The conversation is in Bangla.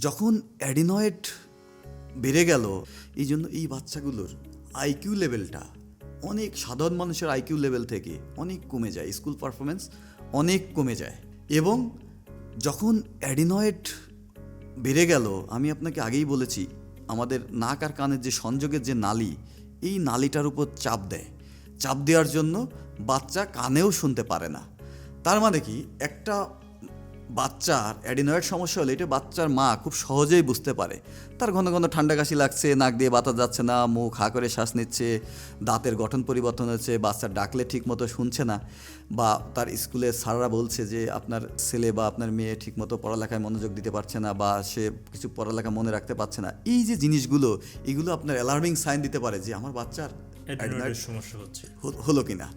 যখন অ্যাডিনয়েড বেড়ে গেল, এই জন্য এই বাচ্চাগুলোর আইকিউ লেভেলটা অনেক সাধারণ মানুষের আইকিউ লেভেল থেকে অনেক কমে যায়, স্কুল পারফরমেন্স অনেক কমে যায়। এবং যখন অ্যাডিনয়েড বেড়ে গেল, আমি আপনাকে আগেই বলেছি, আমাদের নাক আর কানের যে সংযোগের যে নালি, এই নালিটার উপর চাপ দেয়। চাপ দেওয়ার জন্য বাচ্চা কানেও শুনতে পারে না। তার মানে কি? একটা বাচ্চার অ্যাডিনয়েড সমস্যা হলে এটা বাচ্চার মা খুব সহজেই বুঝতে পারে। তার ঘন ঘন ঠান্ডা কাশি লাগছে নাক দিয়ে বাতাস যাচ্ছে না মুখ হা করে শ্বাস নিচ্ছে দাঁতের গঠন পরিবর্তন হচ্ছে বাচ্চা ডাকলে ঠিক মতো শুনছে না বা তার স্কুলে স্যাররা বলছে যে আপনার ছেলে বা আপনার মেয়ে ঠিকমতো পড়ালেখায় মনোযোগ দিতে পারছে না বা সে কিছু পড়ালেখা মনে রাখতে পারছে না। এই যে জিনিসগুলো এগুলো আপনার অ্যালার্মিং সাইন দিতে পারে যে আমার বাচ্চার সমস্যা হচ্ছে। হলো কিনা।